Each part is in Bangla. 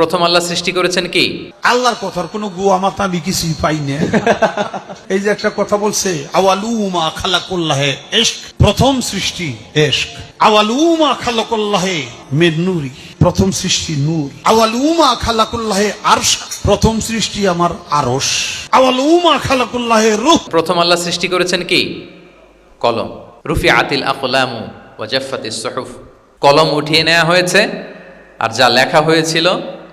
প্রথম আল্লাহ সৃষ্টি করেছেন কি? আল্লাহর কথার কোনো গুয়া মাথা আমি কিছুই পাই না এই যে একটা কথা বলছে আওয়ালুমা খালাকুল্লাহে এশক। প্রথম সৃষ্টি এশক। আওয়ালুমা খালাকুল্লাহে মের নুরি। প্রথম সৃষ্টি নূর। আওয়ালুমা খালাকুল্লাহে আরশ। প্রথম সৃষ্টি আমার আরশ। আওয়ালুমা খালাকুল্লাহে রূহ। প্রথম আল্লাহ সৃষ্টি করেছেন কি? কলম। রুফি আতিল আকলামু ওয়াজাফাতিস সহুফ। কলম উঠিয়ে নেওয়া হয়েছে আর যা লেখা হয়েছিল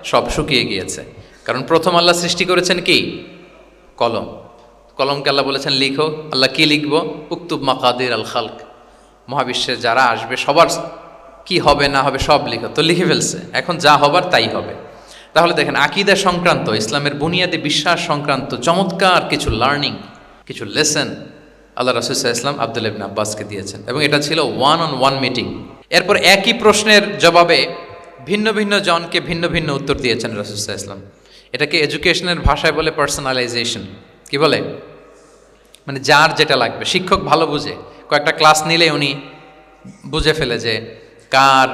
সব শুকিয়ে গিয়েছে। কারণ প্রথম আল্লাহ সৃষ্টি করেছেন কি? কলম। কলমকে আল্লাহ বলেছেন, লিখো। আল্লাহ কি লিখব? উক্তুব মাকাদির আল খালক। মহাবিশ্বে যারা আসবে, সবার কি হবে, না হবে, সব লিখো। তো লিখে ফেলছে। এখন যা হবার, তাই হবে। তাহলে দেখেন, আকিদা সংক্রান্ত, ইসলামের বুনিয়াদী বিশ্বাস সংক্রান্ত চমৎকার কিছু লার্নিং কিছু লেসন আল্লাহ রাসুসাহ ইসলাম আব্দুল ইবনে আব্বাসকে দিয়েছেন। এবং এটা ছিল ওয়ান অন ওয়ান মিটিং এরপর একই প্রশ্নের জবাবে ভিন্ন ভিন্ন জনকে ভিন্ন ভিন্ন উত্তর দিয়েছেন রাসুসাহ ইসলাম এটাকে এডুকেশনের ভাষায় বলে পার্সোনালাইজেশন কি বলে? মানে যার যেটা লাগবে। শিক্ষক ভালো বুঝে। কয়েকটা ক্লাস নিলে উনি বুঝে ফেলে যে কার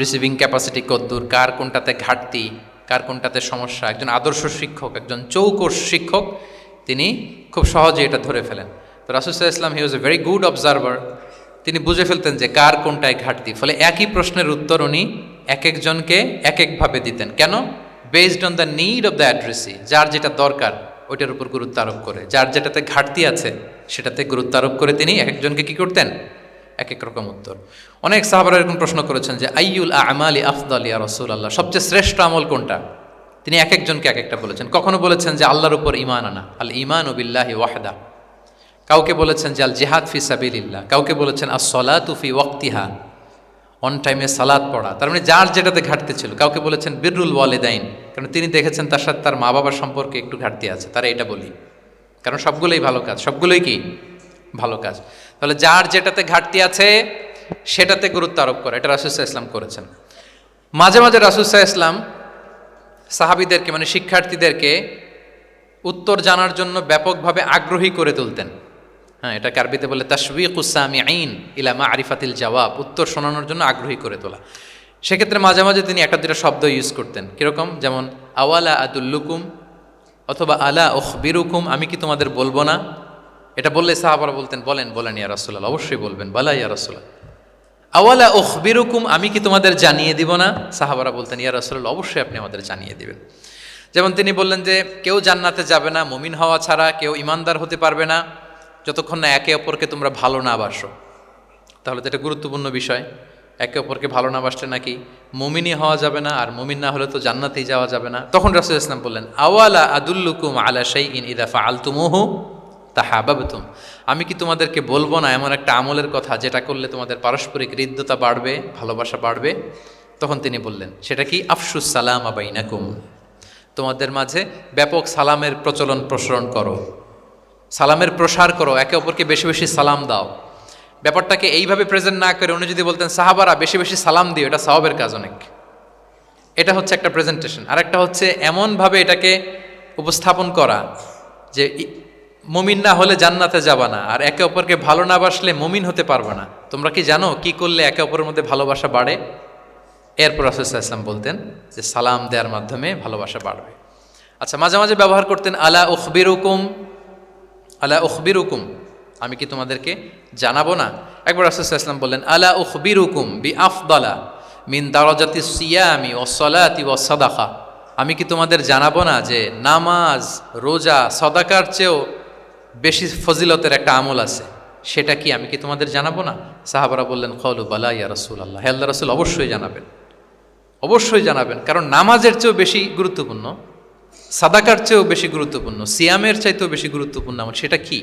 রিসিভিং ক্যাপাসিটি কদ্দূর, কার কোনটাতে ঘাটতি, কার কোনটাতে সমস্যা। একজন আদর্শ শিক্ষক, একজন চৌকোষ শিক্ষক, তিনি খুব সহজে এটা ধরে ফেলেন। তো রাসুসাহ ইসলাম he was a very good observer তিনি বুঝে ফেলতেন যে কার কোনটায় ঘাটতি। ফলে একই প্রশ্নের উত্তর উনি এক একজনকে এক একভাবে দিতেন। কেন? Based on the need of the addressee যার যেটা দরকার, ওইটার উপর গুরুত্ব আরোপ করে। যার যেটাতে ঘাটতি আছে, সেটাতে গুরুত্ব আরোপ করে তিনি এক একজনকে কী করতেন? এক এক রকম উত্তর। অনেক সাহাবারা এরকম প্রশ্ন করেছেন যে আইউল আমালি আফদাল ইয়া রসুল আল্লাহ সবচেয়ে শ্রেষ্ঠ আমল কোনটা? তিনি এক একজনকে এক একটা বলেছেন। কখনো বলেছেন যে, আল্লাহর উপর ইমান আনা। আল ইমান বিল্লাহি ওয়াহদা। কাউকে বলেছেন যে, আল জেহাদ ফি সাবিলিল্লাহ। কাউকে বলেছেন আস সলাতু ফি ওয়াক্তিহা। অন টাইমে সালাদ পড়া। তার মানে যার যেটাতে ঘাটতি ছিল। কাউকে বলেছেন বিররুল ওয়ালেদাইন। কারণ তিনি দেখেছেন তার সাথে তার মা বাবার সম্পর্কে একটু ঘাটতি আছে। তারা এটা বলি। কারণ সবগুলোই ভালো কাজ। সবগুলোই কি? ভালো কাজ। তাহলে যার যেটাতে ঘাটতি আছে, সেটাতে গুরুত্ব আরোপ করে। এটা রাসুসাহ ইসলাম করেছেন। মাঝে মাঝে রাসুসাহ ইসলাম সাহাবিদেরকে মানে শিক্ষার্থীদেরকে উত্তর জানার জন্য ব্যাপকভাবে আগ্রহী করে তুলতেন। হ্যাঁ এটা কারবিতে বলে? তাসবিক উসামি আইন ইলামা আরিফাতিল জবাব উত্তর শোনানোর জন্য আগ্রহী করে তোলা। সেক্ষেত্রে মাঝে মাঝে তিনি একটা দুটা শব্দ ইউজ করতেন। কীরকম? যেমন, আওয়ালা আদুল্লুকুম অথবা আলা ওখ বিরুকুম আমি কি তোমাদের বলব না? এটা বললে সাহাবারা বলতেন, বলেন বলেন, ইয়া রাসুল্লাহ অবশ্যই বলবেন। বালা, ইয়া রাসুল্লাহ আওয়ালা ওখ বিরুকুম আমি কি তোমাদের জানিয়ে দিব না? সাহাবারা বলতেন, ইয়া রাসুল্লাহ অবশ্যই আপনি আমাদের জানিয়ে দিবেন। যেমন তিনি বললেন যে, কেউ জান্নাতে যাবে না, মুমিন হওয়া ছাড়া কেউ ইমানদার হতে পারবে না। যতক্ষণ না একে অপরকে তোমরা ভালো না বাসো। তাহলে তো এটা গুরুত্বপূর্ণ বিষয়। একে অপরকে ভালো না বাসলে নাকি মুমিনই হওয়া যাবে না, আর মমিন না হলে তো জান্নাতেই যাওয়া যাবে না। তখন রাসুল ইসলাম বললেন, আওয়ালা আদুল্লুকুম আলা শাই ইন ইদাফা আলতুমুহু তাহাবাবতুম? আমি কি তোমাদেরকে বলব না এমন একটা আমলের কথা যেটা করলে তোমাদের পারস্পরিক হৃদ্যতা বাড়বে, ভালোবাসা বাড়বে? তখন তিনি বললেন, সেটা কি? আফসুস সালাম আবাইনাকুম তোমাদের মাঝে ব্যাপক সালামের প্রচলন প্রসারণ করো। সালামের প্রসার করো, একে অপরকে বেশি বেশি সালাম দাও। ব্যাপারটাকে এইভাবে প্রেজেন্ট না করে উনি যদি বলতেন, সাহাবারা, বেশি বেশি সালাম দিও, এটা সাহাবের কাজ অনেক। এটা হচ্ছে একটা প্রেজেন্টেশন আর একটা হচ্ছে এমনভাবে এটাকে উপস্থাপন করা যে মুমিন না হলে জান্নাতে যাবা না, আর একে অপরকে ভালো না বাসলে মুমিন হতে পারবে না। তোমরা কি জানো কি করলে একে অপরের মধ্যে ভালোবাসা বাড়ে? এরপর রাসুল্লাহ ইসলাম বলতেন যে সালাম দেওয়ার মাধ্যমে ভালোবাসা বাড়বে। আচ্ছা মাঝে মাঝে ব্যবহার করতেন, আলা উখবিরুকুম আলা উখবিরুকুম, আমি কি তোমাদেরকে জানাব না? একবার ইসলাম বললেন, আলা উখবিরুকুম বি আফদালা মিন দারাজাতি সিয়ামি ও সলাতি ও সদাকা, আমি কি তোমাদের জানাব না যে নামাজ, রোজা, সদাকার চেয়েও বেশি ফজিলতের একটা আমল আছে? সেটা কি আমি কি তোমাদের জানাব না? সাহাবারা বললেন খলু বালা ইয়া রসুল আল্লাহ আল্লাহ রসুল, অবশ্যই জানাবেন। অবশ্যই জানাবেন, কারণ নামাজের চেয়েও বেশি গুরুত্বপূর্ণ সাদাকার চেয়েও বেশি গুরুত্বপূর্ণ, সিয়ামের চাইতেও বেশি গুরুত্বপূর্ণ আমার, সেটা কি?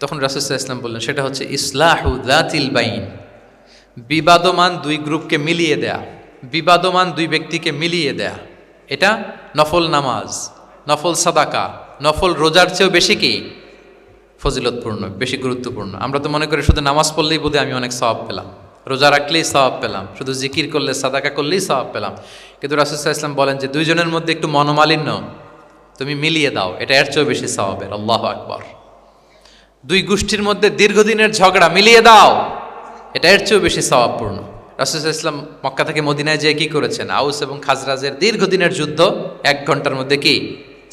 তখন রাসুসাহ ইসলাম বললেন, সেটা হচ্ছে ইসলাহু দাতিল বাইন। বিবাদমান দুই গ্রুপকে মিলিয়ে দেয়া, বিবাদমান দুই ব্যক্তিকে মিলিয়ে দেয়া, এটা নফল নামাজ, নফল সাদাকা, নফল রোজার চেয়েও বেশি কি? ফজিলতপূর্ণ, বেশি গুরুত্বপূর্ণ। আমরা তো মনে করি শুধু নামাজ পড়লেই বোধহয় আমি অনেক স্বভাব পেলাম, রোজা রাখলেই স্বভাব পেলাম, শুধু জিকির করলে, সাদাকা করলেই স্বভাব পেলাম। কিন্তু রাসুসাহ ইসলাম বলেন যে দুইজনের মধ্যে একটু মনোমালিন্য তুমি মিলিয়ে দাও, এটা এর চেয়েও বেশি স্বভাবের আল্লাহ আকবর। দুই গোষ্ঠীর মধ্যে দীর্ঘদিনের ঝগড়া, মিলিয়ে দাও, এটা এর চেয়েও বেশি স্বভাবপূর্ণ রাসুল ইসলাম মক্কা থেকে মদিনায় যেয়ে কী করেছেন? আউস এবং খাজরাজের দীর্ঘদিনের যুদ্ধ, এক ঘণ্টার মধ্যে কি?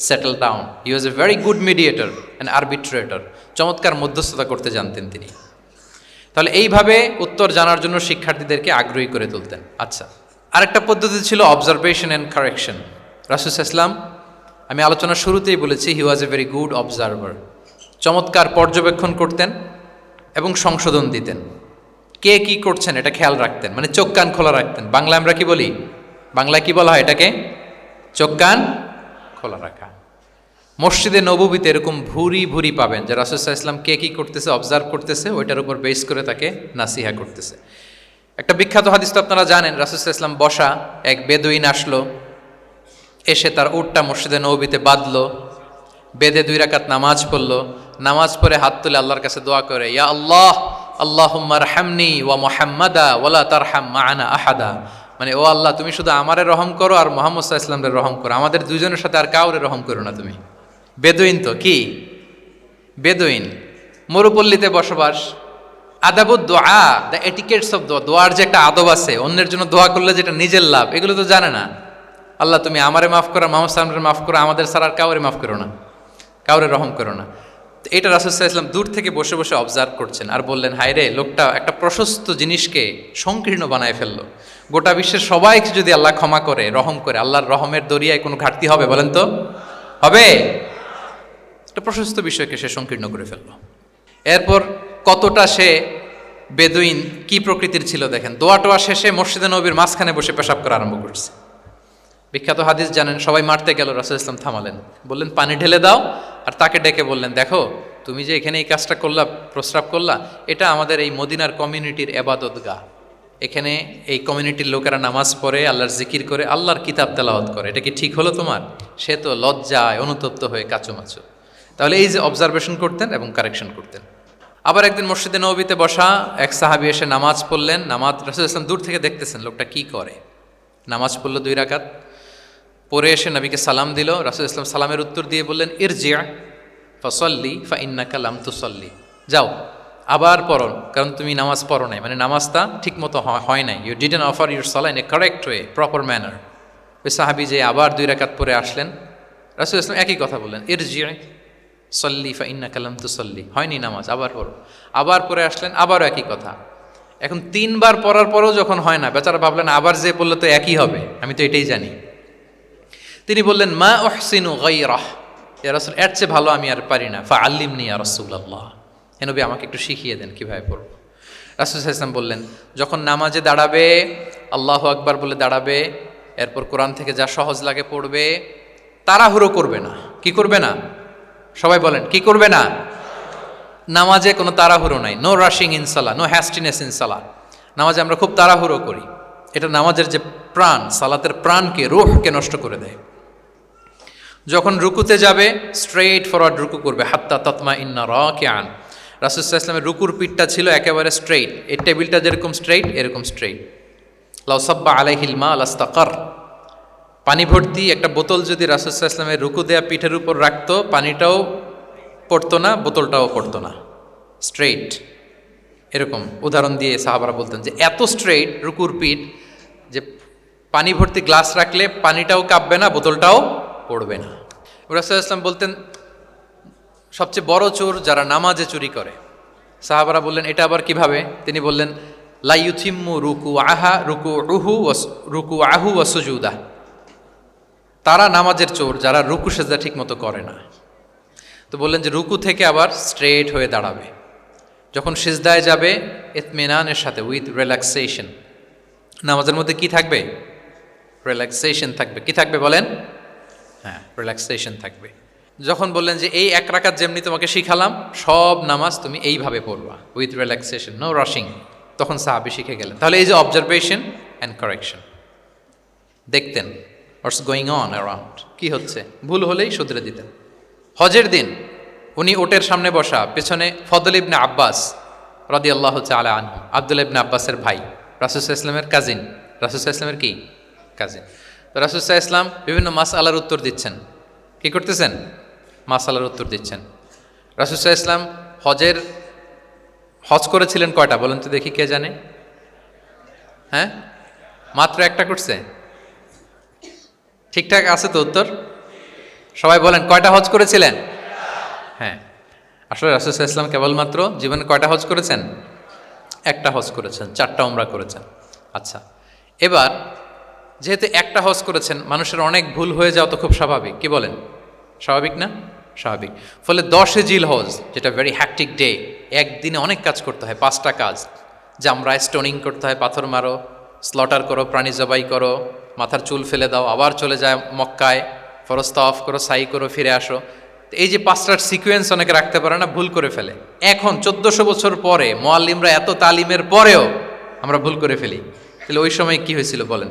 Settle down he was a very good mediator and arbitrator চমৎকার মধ্যস্থতা করতে জানতেন তিনি। তাহলে এইভাবে উত্তর জানার জন্য শিক্ষার্থীদেরকে আগ্রহী করে তুলতেন। আচ্ছা আরেকটা পদ্ধতি ছিল অবজারভেশন অ্যান্ড কারেকশন রাসুস ইসলাম আমি আলোচনা শুরুতেই বলেছি he was a very good observer চমৎকার পর্যবেক্ষণ করতেন এবং সংশোধন দিতেন। কে কি করছেন এটা খেয়াল রাখতেন মানে চোখ কান খোলা রাখতেন। বাংলা আমরা কি বলি? বাংলায় কি বলা হয় এটাকে? চোখ কান খোলা রাখা। মসজিদে নবীতে এরকম ভুরি ভুরি পাবেন, যে রাসুসাহ ইসলাম কে কি করতেছে অবজার্ভ করতেছে, ওইটার উপর বেস করে তাকে নাসিহা করতেছে। একটা বিখ্যাত হাদিস তো আপনারা জানেন রাসুসাহ ইসলাম বসা, এক বেদুইন আসলো এসে তার উটটা মসজিদে নবীতে বাঁধলো বেদে দুই রাকাত নামাজ পড়ল। নামাজ পড়ে হাত তুলে আল্লাহর কাছে দোয়া করে, ইয়া আল্লাহ আল্লাহুম্মার হামনি ওয়া মোহাম্মদা ওয়ালা তারহাম মাআনা আহাদা। মানে ও আল্লাহ, তুমি শুধু আমারে রহম করো আর মোহাম্মদ ইসলামের রহম করো। আমাদের দুজনের সাথে আর কাউরে রহম করো না তুমি। বেদুইন তো, কি? বেদুইন, মরুপল্লীতে বসবাস। আদাবুদ দোয়া দ্য এটিকেটস অফ দোয়া, দোয়ার যে একটা আদব আছে, অন্যের জন্য দোয়া করলে যেটা নিজের লাভ, এগুলো তো জানে না। আল্লাহ, তুমি আমারে মাফ করো, মোহাম্মদ সাল্লামের মাফ করো, আমাদের আর কাউরে মাফ করো না। কাউরে রহম করো না। তো এটা রাসুসাহ ইসলাম দূর থেকে বসে বসে অবজার্ভ করছেন আর বললেন, হায় রে, লোকটা একটা প্রশস্ত জিনিসকে সংকীর্ণ বানায় ফেলল। গোটা বিশ্বের সবাইকে যদি আল্লাহ ক্ষমা করে, রহম করে, আল্লাহর রহমের দরিয়ায় কোনো ঘাটতি হবে বলেন তো? হবে? একটা প্রশস্ত বিষয়কে সে সংকীর্ণ করে ফেলল। এরপর কতটা সে বেদুইন, কি প্রকৃতির ছিল দেখেন। দোয়া টোয়া শেষে মসজিদে নবীর মাঝখানে বসে পেশাব করা আরম্ভ করছে। বিখ্যাত হাদিস জানেন, সবাই মারতে গেল, রাসুল ইসলাম থামালেন। বললেন, পানি ঢেলে দাও। আর তাকে ডেকে বললেন, দেখো, তুমি যে এখানে এই কাজটা করলা, প্রস্রাব করলা, এটা আমাদের এই মদিনার কমিউনিটির এবাদত গা এখানে এই কমিউনিটির লোকেরা নামাজ পড়ে, আল্লাহর জিকির করে, আল্লাহর কিতাব তেলাওয়াত করে। এটা কি ঠিক হলো তোমার? সে তো লজ্জায় অনুতপ্ত হয়ে কাচুমাচু। তাহলে এই যে অবজারভেশন করতেন এবং কারেকশন করতেন। আবার একদিন মসজিদে নবীতে বসা এক সাহাবি এসে নামাজ পড়লেন। নামাজ, রাসুল ইসলাম দূর থেকে দেখতেছেন, লোকটা কি করে? নামাজ পড়ল দুই রাকাত। পরে এসে নবীকে সালাম দিল, রাসুল ইসলাম সালামের উত্তর দিয়ে বললেন ইর জিয়া ফসল্লি ফা ইন্না কালাম তুসল্লি। যাও, আবার পড়ো, কারণ তুমি নামাজ পড়ো নাই। মানে নামাজটা ঠিক মতো হয় নাই। You did didn't offer your সালা in a correct way proper manner ওই সাহাবি যে আবার দুই রাকাত পরে আসলেন, রাসুল ইসলাম একই কথা বললেন ইর জিয়া সল্লি ফা ইন্না কালাম তুসল্লি। হয়নি নামাজ, আবার পড়ো। আবার পরে আসলেন, আবারও একই কথা। এখন তিনবার পড়ার পরেও যখন হয় না, বেচারা ভাবলেন, আবার যে বললে তো একই হবে। আমি তো এটাই জানি। তিনি বললেন, মা ওহসিনু গাইরাহ ইয়া রাসূল, এর চেয়ে ভালো আমি আর পারি না। ফা আল্লিমনি ইয়া রাসূলুল্লাহ। হে নবী, আমাকে একটু শিখিয়ে দেন কীভাবে পড়ব। রাসুল সাল্লাম বললেন, যখন নামাজে দাঁড়াবে, আল্লাহ আকবার বলে দাঁড়াবে, এরপর কোরআন থেকে যা সহজ লাগে পড়বে, তাড়াহুড়ো করবে না। কি করবে না? সবাই বলেন, কি করবে না? নামাজে কোনো তাড়াহুড়ো নাই। নো রাশিং ইনসালা নো হ্যাস্টিনেস ইনসালা নামাজে আমরা খুব তাড়াহুড়ো করি। এটা নামাজের যে প্রাণ, সালাতের প্রাণকে, রোহকে নষ্ট করে দেয়। যখন রুকুতে যাবে স্ট্রেইট ফরওয়ার্ড রুকু করবে। হাত্তা তৎমা ইন্না র কে আন রাসুসাহ ইসলামের রুকুর পিঠটা ছিল একেবারে স্ট্রেইট এই টেবিলটা যেরকম স্ট্রেইট এরকম স্ট্রেইট লাউসাব্বা আলাইহিলমা আলাস্তাকার পানি ভর্তি একটা বোতল যদি রাসুসাহ ইসলামের রুকু দেয়া পিঠের উপর রাখতো, পানিটাও পড়তো না, বোতলটাও পড়তো না। স্ট্রেইট এরকম উদাহরণ দিয়ে সাহাবারা বলতেন যে, এত স্ট্রেইট রুকুর পিঠ যে পানি ভর্তি গ্লাস রাখলে পানিটাও কাঁপবে না, বোতলটাও পড়বে না। রাসুল ইসলাম বলতেন, সবচেয়ে বড় চোর যারা নামাজে চুরি করে। সাহাবারা বললেন, এটা আবার কীভাবে? তিনি বললেন লাইউথিম্মু রুকু আহা রুকু রুহু রুকু আহু ওয়াসুজুদা তারা নামাজের চোর, যারা রুকু সেজা ঠিক মতো করে না। তো বললেন যে, রুকু থেকে আবার স্ট্রেট হয়ে দাঁড়াবে। যখন সিজদায় যাবে এতমেনানের সাথে উইথ রিল্যাক্সেশন নামাজের মধ্যে কি থাকবে? রিল্যাক্সেশন থাকবে। কি থাকবে বলেন? হ্যাঁ। রিল্যাক্সেশন থাকবে। যখন বললেন যে এই এক রাকাত যেমনি তোমাকে শিখালাম, সব নামাজ তুমি এইভাবে পড়বা উইথ রিল্যাক্সেশন নো রাশিং তখন সাহাবি শিখে গেলেন। তাহলে এই যে অবজারভেশন অ্যান্ড কারেকশন দেখতেন হোয়াটস গোয়িং অন অ্যারাউন্ড কি হচ্ছে? ভুল হলেই শুধরে দিতেন। হজের দিন, উনি ওটের সামনে বসা, পেছনে ফদল ইবনে আব্বাস রদি আল্লাহ চালা আনহু আব্দুল ইবনে আব্বাসের ভাই রাসুসাহ ইসলামের কাজিন রাসুসাহ ইসলামের কি? কাজিন তো রাসুসাহ ইসলাম বিভিন্ন মাস আলার উত্তর দিচ্ছেন। কি করতেছেন? মাস আলার উত্তর দিচ্ছেন। রাসুসাহ ইসলাম হজের হজ করেছিলেন কয়টা? বলেন তো দেখি কে জানে। হ্যাঁ? মাত্র একটা করছে? ঠিকঠাক আছে তো উত্তর? সবাই বলেন, কয়টা হজ করেছিলেন? হ্যাঁ। আসলে রাসুল ইসলাম কেবলমাত্র জীবনে কয়টা হজ করেছেন? একটা হজ করেছেন, চারটা উমরা করেছেন। আচ্ছা এবার যেহেতু একটা হজ করেছেন, মানুষের অনেক ভুল হয়ে যাওয়া তো খুব স্বাভাবিক। কি বলেন? স্বাভাবিক না? স্বাভাবিক। ফলে দশে জিল হজ, যেটা ভেরি হ্যাকটিক ডে একদিনে অনেক কাজ করতে হয়, পাঁচটা কাজ। জামরায় স্টোনিং করতে হয়, পাথর মারো স্লটার করো, প্রাণী জবাই করো, মাথার চুল ফেলে দাও, আবার চলে যায় মক্কায় ফরস্তা অফ করো, সাই করো, ফিরে আসো। এই যে পাঁচটার সিকোয়েন্স অনেকে রাখতে পারে না, ভুল করে ফেলে। এখন চোদ্দশো বছর পরে, মোয়াল্লিমরা এত তালিমের পরেও আমরা ভুল করে ফেলি। তাহলে ওই সময় কি হয়েছিল বলেন?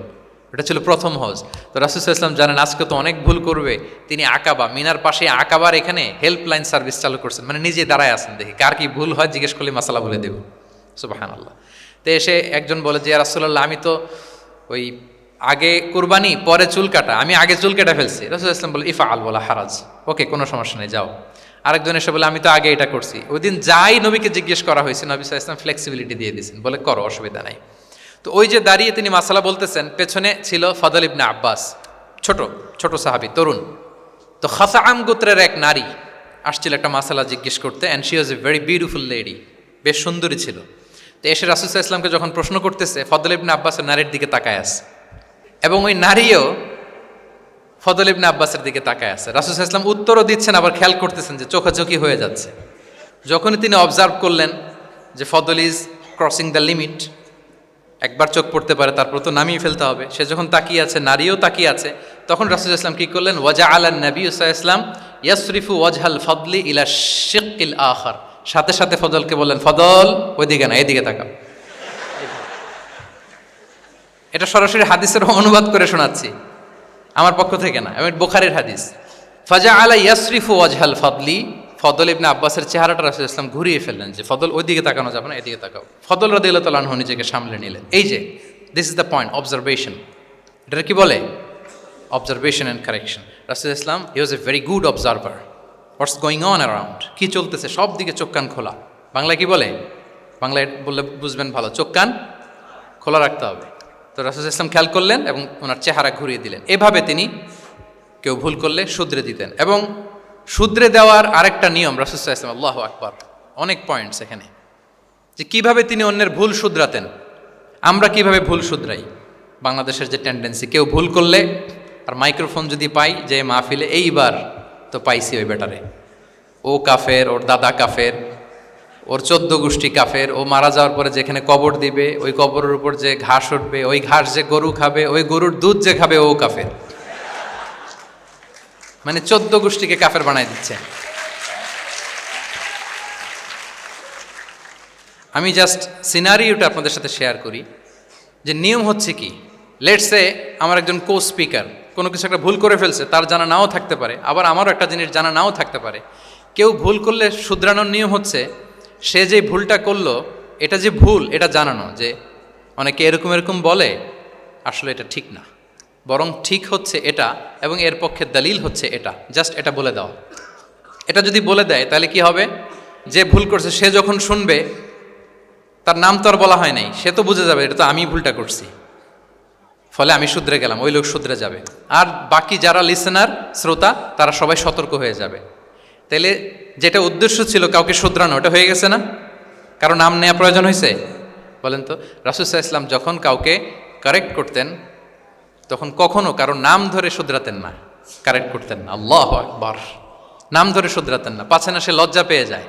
এটা ছিল প্রথম হজ। তো রাসুল ইসলাম জানেন, আজকে তো অনেক ভুল করবে। তিনি আকাবা, মিনার পাশে আকাবার এখানে হেল্পলাইন সার্ভিস চালু করছেন। মানে নিজে দাঁড়ায় আছেন দেখি, কার কি ভুল হয় জিজ্ঞেস করলে মাসালা বলে দেব। সুবাহান আল্লাহ তো এসে একজন বলে যে রাসুল্লাহ আমি তো ওই আগে কুরবানি, পরে চুল কাটা, আমি আগে চুল কেটে ফেলছি। রসুল ইসলাম বলে ইফা আল বলা হারাজ। ওকে, কোনো সমস্যা নেই, যাও। আরেকজন এসে বলে, আমি তো আগে এটা করছি। ওই দিন যাই নবীকে জিজ্ঞেস করা হয়েছে, নবী সাল্লাল্লাহু ইসলাম ফ্লেক্সিবিলিটি দিয়ে দিয়েছেন। বলে, করো, অসুবিধা নাই। তো ওই যে দাঁড়িয়ে তিনি মাসালা বলতেছেন, পেছনে ছিল ফদল ইবনে আব্বাস, ছোট ছোট সাহাবি, তরুণ। তো খাসাআম গোত্রের এক নারী আসছিল একটা মাসালা জিজ্ঞেস করতে and she was a very beautiful lady বেশ সুন্দরী ছিল। তো এসে রাসুসাহ ইসলামকে যখন প্রশ্ন করতেছে, ফদল ইবনে আব্বাসের নারীর দিকে তাকায় আছে। এবং ওই নারীও ফদল ইবনে আব্বাসের দিকে তাকায় আছে। রাসুল ইসলাম উত্তরও দিচ্ছেন, আবার খেয়াল করতেছেন যে চোখাচোখি হয়ে যাচ্ছে। যখনই তিনি অবজার্ভ করলেন যে ফদল ইজ ক্রসিং দ্য লিমিট একবার চোখ পড়তে পারে, তারপর তো নামিয়ে ফেলতে হবে। সে যখন তাকিয়ে আছে, নারীও তাকিয়ে আছে, তখন রাসুল ইসলাম কি করলেন? ওয়াজা আলান নবী ইসলাম ইয়াসরিফু ওয়াজহাল ফদলি ইলা শিকিল আখার। সাথে সাথে ফদলকে বললেন ফদল ওইদিকে না, এদিকে তাকাও। এটা সরাসরি হাদিসের অনুবাদ করে শোনাচ্ছি। আমার পক্ষ থেকে না, আমি বোখারের হাদিস। ফাজা আলা ইয়াসরিফু ওয়াজহাল ফদলি ফদল ইবনে আব্বাসের চেহারাটা রাসুল ইসলাম ঘুরিয়ে ফেললেন যে, ফদল ওইদিকে তাকানো যাবে না, এদিকে তাকাও। ফদল রদিল্লা তালাহ নিজেকে সামলে নিলেন। এই যে this is the point observation এটা কি বলে? অবজারভেশন অ্যান্ড কারেকশন রাসুল ইসলাম he was a very good observer what's going on around কী চলতেছে? সব দিকে চোখ কান খোলা। বাংলায় কি বলে? বাংলায় বললে বুঝবেন ভালো, চোখ কান খোলা রাখতে হবে। তো রাসুল ইসলাম খেয়াল করলেন এবং ওনার চেহারা ঘুরিয়ে দিলেন। এভাবে তিনি কেউ ভুল করলে শুধরে দিতেন। এবং শুধরে দেওয়ার আরেকটা নিয়ম রাসুসাহ ইসলাম আল্লাহ আকবর। অনেক পয়েন্টস এখানে। যে কীভাবে তিনি অন্যের ভুল শুধরাতেন, আমরা কীভাবে ভুল শুধরাই? বাংলাদেশের যে টেন্ডেন্সি কেউ ভুল করলে আর মাইক্রোফোন যদি পাই যে মাহফিলে এইবার তো পাইছি ওই বেটারে ও কাফের, ওর দাদা কাফের, ওর চোদ্দ গোষ্ঠী কাফের, ও মারা যাওয়ার পরে যেখানে কবর দিবে, ওই কবরের উপর যে ঘাস উঠবে, ওই ঘাস যে গরু খাবে, ওই গরুর দুধ যে খাবে, ও কাফের। মানে চোদ্দ গোষ্ঠীকে কাফের বানাই দিচ্ছে। আমি জাস্ট সিনারিওটা আপনাদের সাথে শেয়ার করি। যে নিয়ম হচ্ছে কি লেটসে আমার একজন কো স্পিকার কোনো কিছু একটা ভুল করে ফেলছে, তার জানা নাও থাকতে পারে, আবার আমারও একটা জিনিস জানা নাও থাকতে পারে। কেউ ভুল করলে শুধরানোর নিয়ম হচ্ছে, সে যে ভুলটা করল, এটা যে ভুল, এটা জানানো যে অনেকে এরকম এরকম বলে, আসলে এটা ঠিক না। বরং ঠিক হচ্ছে এটা এবং এর পক্ষে দলিল হচ্ছে এটা। জাস্ট এটা বলে দাও। এটা যদি বলে দেয়, তাহলে কি হবে? যে ভুল করছে, সে যখন শুনবে, তার নাম তো আর বলা হয় নাই। সে তো বুঝে যাবে, এটা তো আমি ভুলটা করছি। ফলে আমি শুধরে গেলাম, ওই লোক শুধরে যাবে। আর বাকি যারা লিসেনার শ্রোতা, তারা সবাই সতর্ক হয়ে যাবে। তাহলে যেটা উদ্দেশ্য ছিল কাউকে শুধরানো, ওটা হয়ে গেছে না? কারও নাম নেওয়া প্রয়োজন হয়েছে? বলেন তো রাসুসাহ ইসলাম যখন কাউকে কারেক্ট করতেন তখন কখনো কারও নাম ধরে শুধরাতেন না কারেক্ট করতেন না। আল্লাহ আকবার। নাম ধরে শুধরাতেন না। পাছে না সে লজ্জা পেয়ে যায়,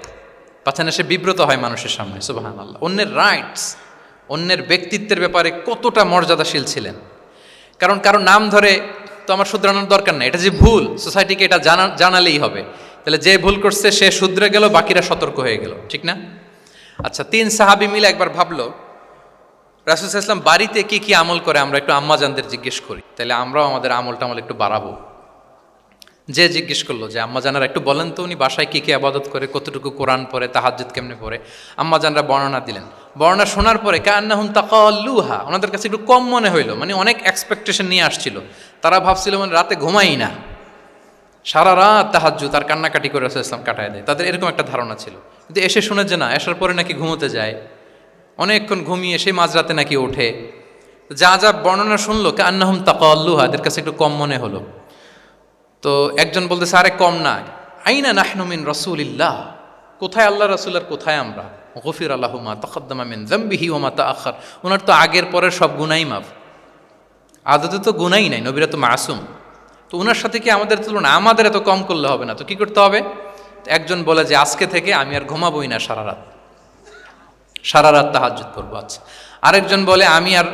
পাছে না সে বিব্রত হয় মানুষের সামনে সুবাহান আল্লাহ অন্যের রাইটস অন্যের ব্যক্তিত্বের ব্যাপারে কতটা মর্যাদাশীল ছিলেন। কারণ কারও নাম ধরে তো আমার শুধরানোর দরকার নেই, এটা যে ভুল সোসাইটিকে এটা জানা, জানালেই হবে। তাহলে যে ভুল করছে, সে শুধরে গেল, বাকিরা সতর্ক হয়ে গেল, ঠিক না? আচ্ছা তিন সাহাবি মিলে একবার ভাবলো রাসুল ইসলাম বাড়িতে কি কি আমল করে আমরা একটু আম্মাজানদের জিজ্ঞেস করি। তাহলে আমরাও আমাদের আমল একটু বাড়াবো। যে জিজ্ঞেস করল যে, আম্মা জানারা একটু বলেন তো উনি বাসায় কী কী আবাদত করে, কতটুকু কোরআন পড়ে, তাহাজ্জুদ কেমনে পড়ে? আম্মা জানরা বর্ণনা দিলেন। বর্ণনা শোনার পরে কান্না হুম তাকাল্লুহা। ওনাদের কাছে একটু কম মনে হইল মানে অনেক এক্সপেকটেশন নিয়ে আসছিল। তারা ভাবছিল মানে রাতে ঘুমাই না। সারা রাত তাহাজ্জু তার কান্নাকাটি করে রাসুল ইসলাম কাটায় দেয়। তাদের এরকম একটা ধারণা ছিল। কিন্তু এসে শুনে যে না আসার পরে নাকি ঘুমোতে যায়। অনেকক্ষণ ঘুমিয়ে সেই মাঝরাতে নাকি ওঠে। যা যা বর্ণনা শুনলো, কান্নাহম তাকাল্লুহা, এদের কাছে একটু কম মনে হলো। তো একজন বলতেছে, আরে, কম না। আইনা নাহনুমিন রসুলিল্লাহ। কোথায় আল্লাহ রসুল আর কোথায় আমরা? গফির আল্লাহুমা তকদ্দামা মিন জাম্বিহি ওমা তা আখার ওনার তো আগের পরের সব গুনাই মাফ। আদতে তো গুনাই নাই, নবীরা তো মাসুম। তো ওনার সাথে কি আমাদের তুলনা? আমাদের এত কম করলে হবে না। তো কি করতে হবে? একজন বলে যে, আজকে থেকে আমি আর ঘুমাবই না সারা রাত। সারা রাত তাহাজ্জুদ করব আচ্ছা। আরেকজন বলে, আমি আর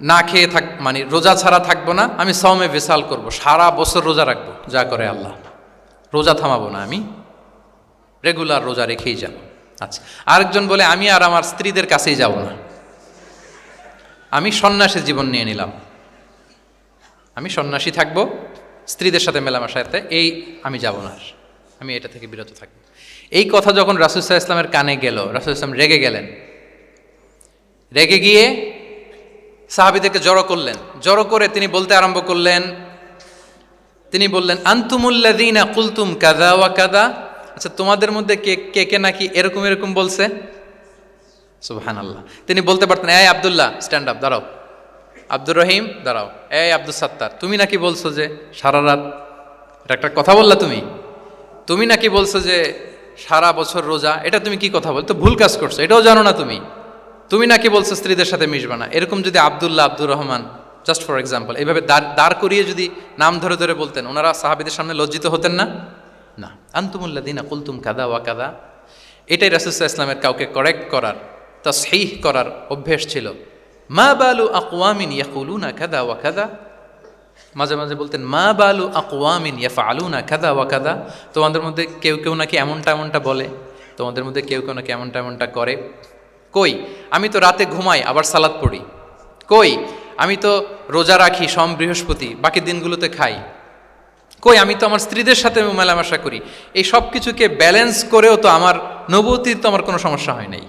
না খেয়ে থাক মানে রোজা ছাড়া থাকব না, আমি সৌমে বিশাল করব, সারা বছর রোজা রাখব, যা করে আল্লাহ। রোজা থামাবো না আমি, রেগুলার রোজা রেখেই যাব। আচ্ছা। আরেকজন বলে, আমি আর আমার স্ত্রীদের কাছেই যাব না। আমি সন্ন্যাসী জীবন নিয়ে নিলাম। আমি সন্ন্যাসী থাকব, স্ত্রীদের সাথে মেলামেশাতে, এই আমি যাব না আমি এটা থেকে বিরত থাকব। এই কথা যখন রাসুসাহ ইসলামের কানে গেল, রাসুল ইসলাম রেগে গেলেন। রেগে গিয়ে সাহাবিদেরকে জড়ো করলেন। জড়ো করে তিনি বলতে আরম্ভ করলেন, তিনি বললেন আন্তুমুল্লাদিনা কুলতুম কাদা ওয়া কাদা আচ্ছা তোমাদের মধ্যে কে কে কে নাকি এরকম এরকম বলছে? সুবহান আল্লাহ তিনি বলতে পারতেন, এই আবদুল্লাহ স্ট্যান্ড আপ দাঁড়াও। আব্দুর রহিম, দাঁড়াও। এই আব্দুল সাত্তার, তুমি নাকি বলছো যে সারা রাত একটা কথা বললা তুমি? তুমি নাকি বলছো যে সারা বছর রোজা, এটা তুমি কি কথা বলতো ভুল কাজ করছ, এটাও জানো না তুমি। তুমি নাকি বলছো স্ত্রীদের সাথে মিশবে না। এরকম যদি Abdullah Abdur Rahman just for example এইভাবে দাঁড় করিয়ে যদি নাম ধরে ধরে বলতেন, ওনারা সাহাবিদের সামনে লজ্জিত হতেন না? না। আন্তুমুল্লা দিনা কুলতুম কাদা ওয়া কাদা এটাই রাসুসাহ ইসলামের কাউকে করেক্ট করার তা সেই করার অভ্যেস ছিল। মা বালু আকুয়ামিন ইয়াকুলুনা কাদা ওয়া কাদা মাঝে মাঝে বলতেন, মা বালু আকওয়ামিন ইয়াফআলুনা কাদা ওয়া কাদা তোমাদের মধ্যে কেউ কেউ নাকি এমনটা এমনটা বলে, তোমাদের মধ্যে কেউ কেউ নাকি এমনটা এমনটা করে। কই, আমি তো রাতে ঘুমাই, আবার সালাদ পড়ি। কই, আমি তো রোজা রাখি, সম, বৃহস্পতি, বাকি দিনগুলোতে খাই। কই, আমি তো আমার স্ত্রীদের সাথে মেলামেশা করি। এই সব কিছুকে ব্যালেন্স করেও তো আমার নবতির তো আমার কোনো সমস্যা হয় নাই।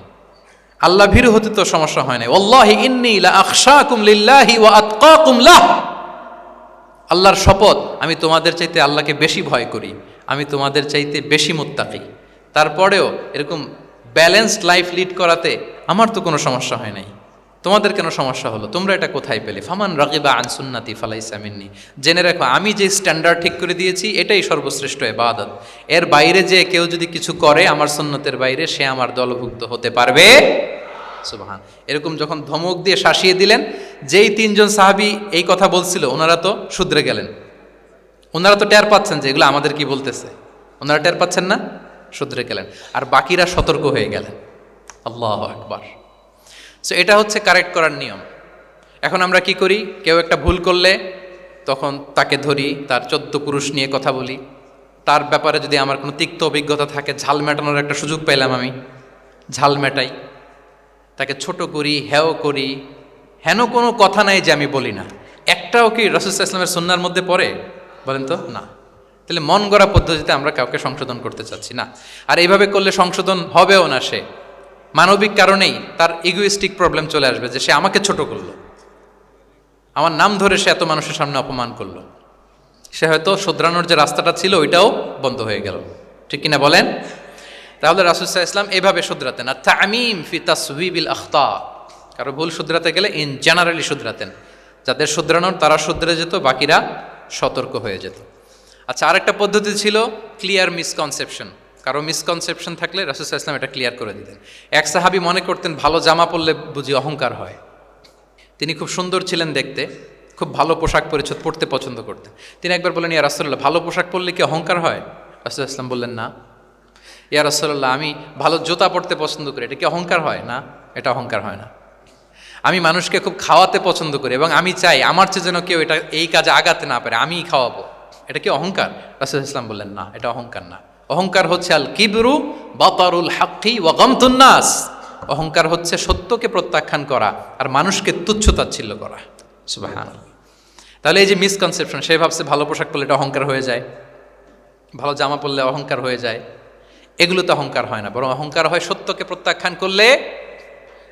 আল্লাহ ভীরু হতে তো সমস্যা হয় নাই। ওয়াল্লাহি ইন্নি লা আখশাকুম লিল্লাহি ওয়া আতকাকুম আল্লাহর শপথ, আমি তোমাদের চাইতে আল্লাহকে বেশি ভয় করি, আমি তোমাদের চাইতে বেশি মুত্তাকি। তারপরেও এরকম ব্যালেন্সড লাইফ লিড করাতে আমার তো কোনো সমস্যা হয় নাই। তোমাদের কেন সমস্যা হলো? তোমরা এটা কোথায় পেলে? ফামান রাকিবা আন সুন্নাতি ফালাই সামিননি জেনে রাখো, আমি যে স্ট্যান্ডার্ড ঠিক করে দিয়েছি, এটাই সর্বশ্রেষ্ঠ এবাদত এর বাইরে যে কেউ যদি কিছু করে আমার সুন্নতের বাইরে, সে আমার দলভুক্ত হতে পারবে সুবহান। এরকম যখন ধমক দিয়ে শাসিয়ে দিলেন, যেই তিনজন সাহাবি এই কথা বলছিল, ওনারা তো শুধরে গেলেন। ওনারা তো টের পাচ্ছেন যে এগুলো আমাদের কি বলতেছে। ওনারা টের পাচ্ছেন না, শুধরে গেলেন। আর বাকিরা সতর্ক হয়ে গেলেন। আল্লাহ একবার সো এটা হচ্ছে কারেক্ট করার নিয়ম। এখন আমরা কি করি? কেউ একটা ভুল করলে, তখন তাকে ধরি, তার চোদ্দ পুরুষ নিয়ে কথা বলি। তার ব্যাপারে যদি আমার কোনো তিক্ত অভিজ্ঞতা থাকে, ঝাল মেটানোর একটা সুযোগ পেলাম আমি। ঝাল মেটাই। তাকে ছোট করি, হেও করি। হেন কোনো কথা নাই যে আমি বলি না। একটাও কি রসুল্লাহ ইসলামের সন্ন্যার মধ্যে পড়ে? বলেন তো, না। তাহলে মন গড়া পদ্ধতিতে আমরা কাউকে সংশোধন করতে চাচ্ছি না। আর এইভাবে করলে সংশোধন হবেও না সে। মানবিক কারণেই তার ইগোইস্টিক প্রবলেম চলে আসবে যে সে আমাকে ছোট করল। আমার নাম ধরে সে এত মানুষের সামনে অপমান করল। সে হয়তো শুধরানোর যে রাস্তাটা ছিল, ওইটাও বন্ধ হয়ে গেল। ঠিক কিনা বলেন? তাহলে রাসুসাহ ইসলাম এভাবে শুধরাতেন আর তামিম ফি তাসবিবিল আখতা কারও ভুল শুধরাতে গেলে ইন জেনারেলি শুধরাতেন। যাদের শুধরানোর, তারা শুধরে যেত, বাকিরা সতর্ক হয়ে যেত। আচ্ছা আরেকটা পদ্ধতি ছিল ক্লিয়ার মিসকনসেপশন কারও মিসকনসেপশন থাকলে রাসুসাহ ইসলাম এটা ক্লিয়ার করে দিতেন। এক সাহাবি মনে করতেন, ভালো জামা পরলে বুঝি অহংকার হয়। তিনি খুব সুন্দর ছিলেন দেখতে, খুব ভালো পোশাক পরিচ্ছদ পরতে পছন্দ করতেন। তিনি একবার বললেন, ইয়া রাসুল্লাহ ভালো পোশাক পরলে কি অহংকার হয়? রাসুল ইসলাম বললেন, না। ইয়া রাসুল্লাহ আমি ভালো জুতা পরতে পছন্দ করি। এটা কি অহংকার হয়? না, এটা অহংকার হয় না। আমি মানুষকে খুব খাওয়াতে পছন্দ করি এবং আমি চাই আমার চেয়ে যেন কেউ এটা, এই কাজে আগাতে না পারে, আমিই খাওয়াবো। এটা কি অহংকার? রাসুল ইসলাম বললেন, না, এটা অহংকার না। অহংকার হচ্ছে আল কিবরু বাতারুল হাক্কি ওয়াগমতুন্নাস অহংকার হচ্ছে সত্যকে প্রত্যাখ্যান করা আর মানুষকে তুচ্ছ তাচ্ছিল্য করা। সুবাহান তাহলে এই যে মিসকনসেপশন সে ভাবছে ভালো পোশাক পরলে এটা অহংকার হয়ে যায়। ভালো জামা পরলে অহংকার হয়ে যায়। এগুলো তো অহংকার হয় না, বরং অহংকার হয় সত্যকে প্রত্যাখ্যান করলে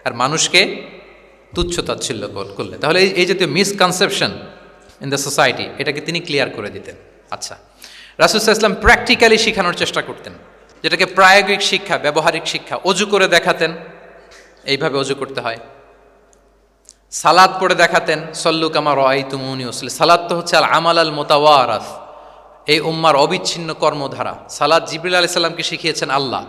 আর মানুষকে তুচ্ছ তাচ্ছিল্য করলে। তাহলে এই- জাতীয় মিসকনসেপশন ইন দ্য সোসাইটি এটাকে তিনি ক্লিয়ার করে দিতেন। আচ্ছা রাসুসাহ ইসলাম প্র্যাকটিক্যালি শেখানোর চেষ্টা করতেন। যেটাকে প্রায়োগিক শিক্ষা, ব্যবহারিক শিক্ষা, অজু করে দেখাতেন। এইভাবে অজু করতে হয়। সালাদ পড়ে দেখাতেন, সল্লু কামা রয় তুমুনি উসলি সালাদ তো হচ্ছে আল আমাল আল মোতাওয়ারাস এই উম্মার অবিচ্ছিন্ন কর্মধারা। সালাদ জিবরিল আলাইসাল্লামকে শিখিয়েছেন আল্লাহ।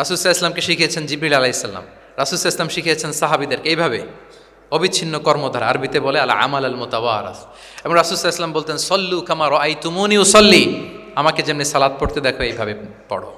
রাসুসাহ ইসলামকে শিখিয়েছেন জিবরিল আলাইসাল্লাম রাসুসাহ ইসলাম শিখিয়েছেন সাহাবিদেরকে। এইভাবে অবিচ্ছিন্ন কর্মধারা, আরবিতে বলে আল্লাহ আমাল আল মোতাবারাস এবং রাসুসাহ ইসলাম বলতেন, সল্লু কামার আই তুমনি ও সল্লি আমাকে যেমনি সালাদ পড়তে দেখো, এইভাবে পড়ো।